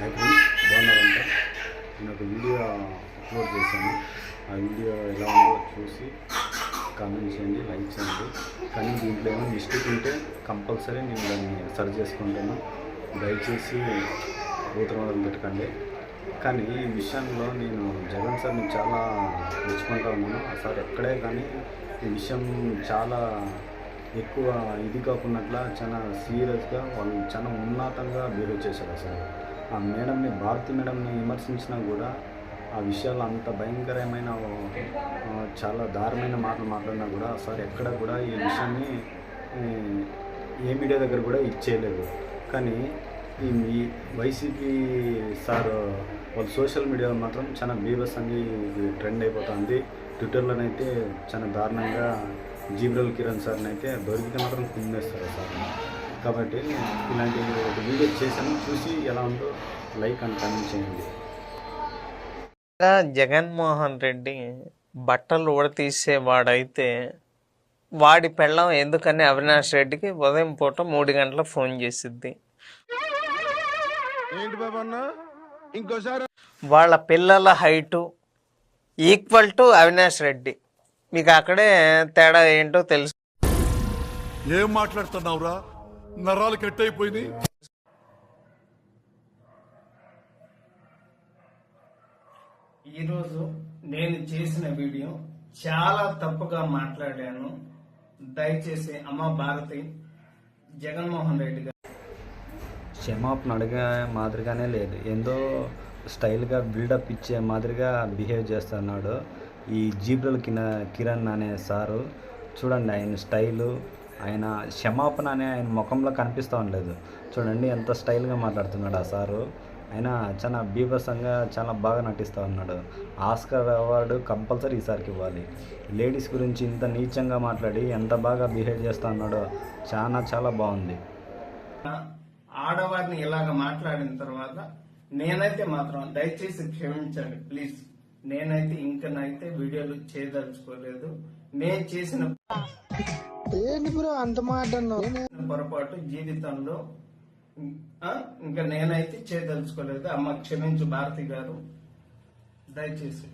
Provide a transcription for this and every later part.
Hi friends బాగున్నారంటే నేను ఒక video upload చేశాను. ఆ వీడియో ఎలా ఉందో చూసి కామెంట్ చేయండి లైక్ చేయండి. కానీ దీంట్లో ఏమైనా మిస్టేక్ ఉంటే కంపల్సరీ నేను దాన్ని సరి చేసుకుంటాను. దయచేసి ఊతరం పెట్టకండి కానీ ఈ విషయంలో నేను జగన్ సార్ని చాలా మెచ్చుకుంటా ఉన్నాను. ఆ సార్ ఎక్కడే కానీ ఈ విషయం చాలా ఎక్కువ ఇది కాకున్నట్లా చాలా సీరియస్గా వాళ్ళు చాలా ఉన్నతంగా బిహేవ్ చేశారు అసలు ఆ మేడంని భారతి మేడంని విమర్శించినా కూడా ఆ విషయాలు అంత భయంకరమైన చాలా దారుణమైన మాటలు మాట్లాడినా కూడా సార్ ఎక్కడ కూడా ఈ విషయాన్ని ఏ మీడియా దగ్గర కూడా ఇచ్చేయలేదు. కానీ ఈ వైసీపీ సార్ వాళ్ళు సోషల్ మీడియాలో మాత్రం చాలా బీభస్ అని ట్రెండ్ అయిపోతుంది. ట్విట్టర్లోనైతే చాలా దారుణంగా జీబ్రల్ కిరణ్ సార్ని అయితే దొరికితే మాత్రం కుందేస్తారు సార్. కాబట్టి ఇలాంటి ఒక వీడియో చేశాను. చూసి ఎలా ఉందో లైక్ అండ్ కామెంట్ చేయండి. జగన్మోహన్ రెడ్డి బట్టలు ఉడతీసేవాడైతే వాడి పెళ్ళం ఎందుకని అవినాష్ రెడ్డికి ఉదయం పూట మూడు గంటల ఫోన్ చేసిద్ది. ఇంకోసారి వాళ్ళ పిల్లల height equal to Avinash Reddy. మీకు అక్కడే తేడా ఏంటో తెలుసు. ఏం మాట్లాడుతున్నావురా? నరాలు కట్ అయిపోయింది ఈరోజు నేను చేసిన వీడియో చాలా తప్పుగా మాట్లాడాను. దయచేసి అమ్మ భారతి జగన్మోహన్ రెడ్డి గారు. క్షమాపణ అడిగే మాదిరిగానే లేదు. ఏందో స్టైల్గా బిల్డప్ ఇచ్చే మాదిరిగా బిహేవ్ చేస్తున్నాడు. ఈ జీబ్రల్ కిన కిరణ్ అనే సారు. చూడండి ఆయన స్టైలు. ఆయన క్షమాపణ అనే ఆయన ముఖంలో కనిపిస్తూ ఉండలేదు. చూడండి ఎంత స్టైల్గా మాట్లాడుతున్నాడు ఆ సారు. ఆయన చాలా బీభత్సంగా చాలా బాగా నటిస్తూ ఉన్నాడు. ఆస్కర్ అవార్డు కంపల్సరీ ఈసారికి ఇవ్వాలి. లేడీస్ గురించి ఇంత నీచంగా మాట్లాడి ఎంత బాగా బిహేవ్ చేస్తూ ఉన్నాడో చాలా చాలా బాగుంది. ఆడవారిని ఇలాగ మాట్లాడిన తర్వాత నేనైతే మాత్రం దయచేసి క్షమించండి ప్లీజ్. నేనైతే ఇంకనైతే వీడియోలు చేయదలుచుకోలేదు. నేను చేసిన ఏంటి బ్రో అంత మాట పొరపాటు జీవితంలో ఇంకా నేనైతే చేయదలుచుకోలేదు. అమ్మ క్షమించు భారతి గారు దయచేసి.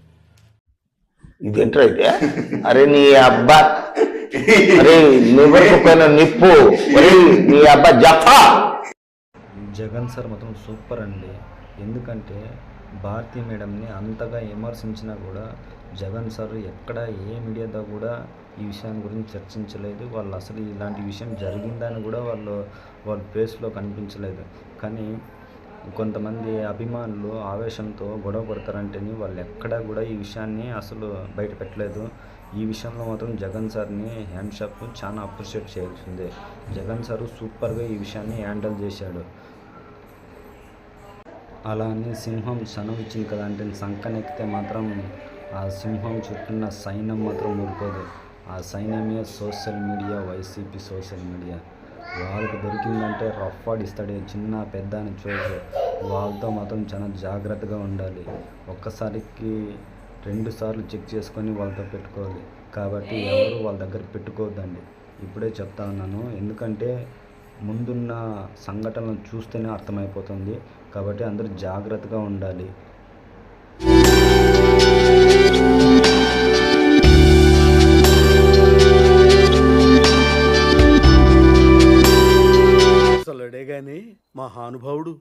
ఇదేంట్రా అయితే అరే నీ అబ్బా. అరే నివరకు పైన నిప్పు నీ అబ్బా జఫా. జగన్ సార్ మొత్తం సూపర్ అండి. ఎందుకంటే భారతీ మేడంని అంతగా విమర్శించినా కూడా జగన్ సార్ ఎక్కడ ఏ మీడియాతో కూడా ఈ విషయాన్ని గురించి చర్చించలేదు. వాళ్ళు అసలు ఇలాంటి విషయం జరిగిందని కూడా వాళ్ళు వాళ్ళ ప్లేస్లో కనిపించలేదు. కానీ కొంతమంది అభిమానులు ఆవేశంతో గొడవ పడతారంటేని వాళ్ళు ఎక్కడా కూడా ఈ విషయాన్ని అసలు బయట పెట్టలేదు. ఈ విషయంలో మాత్రం జగన్ సార్ని హ్యాండ్ షాప్ చాలా అప్రిషియేట్ చేయాల్సిందే. జగన్ సారు సూపర్గా ఈ విషయాన్ని హ్యాండిల్ చేశాడు. అలా అని సింహం శనం ఇచ్చింది కదా అంటే సంకనెక్కితే మాత్రం ఆ సింహం చుట్టూన్న సైన్యం మాత్రం ఊరుకోదు. ఆ సైన్యమే social media YCP social media. వాళ్ళకి దొరికిందంటే రఫ్ ఆడిస్తాడే చిన్న పెద్ద అని చూడదు వాళ్ళతో మాత్రం చాలా జాగ్రత్తగా ఉండాలి. ఒక్కసారికి రెండు సార్లు చెక్ చేసుకొని వాళ్ళతో పెట్టుకోవాలి. కాబట్టి ఎవరు వాళ్ళ దగ్గర పెట్టుకోవద్దండి. ఇప్పుడే చెప్తా ఉన్నాను. ఎందుకంటే ముందున్న సంఘటనలను చూస్తేనే అర్థమైపోతుంది. కాబట్టి అందరూ జాగ్రత్తగా ఉండాలి. మహానుభావుడు.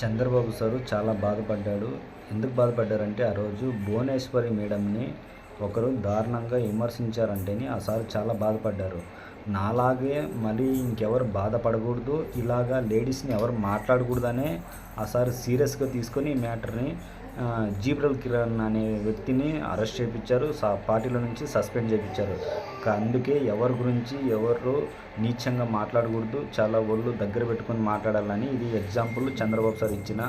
చంద్రబాబు సారు చాలా బాధపడ్డాడు. ఎందుకు బాధపడ్డారంటే ఆ రోజు భువనేశ్వరి మేడంని ఒకరు దారుణంగా విమర్శించారంటేని ఆ సార్ చాలా బాధపడ్డారు. నాలాగే మళ్ళీ ఇంకెవరు బాధపడకూడదు ఇలాగా లేడీస్ని ఎవరు మాట్లాడకూడదనే ఆ సార్ సీరియస్గా తీసుకొని ఈ మ్యాటర్ని జీబ్రల్ కిరణ్ అనే వ్యక్తిని అరెస్ట్ చేయించారు సా పార్టీలో నుంచి సస్పెండ్ చేయించారు అందుకే ఎవరి గురించి ఎవరు నీచంగా మాట్లాడకూడదు చాలా ఒళ్ళు దగ్గర పెట్టుకొని మాట్లాడాలని ఇది ఎగ్జాంపుల్ చంద్రబాబు సార్ ఇచ్చిన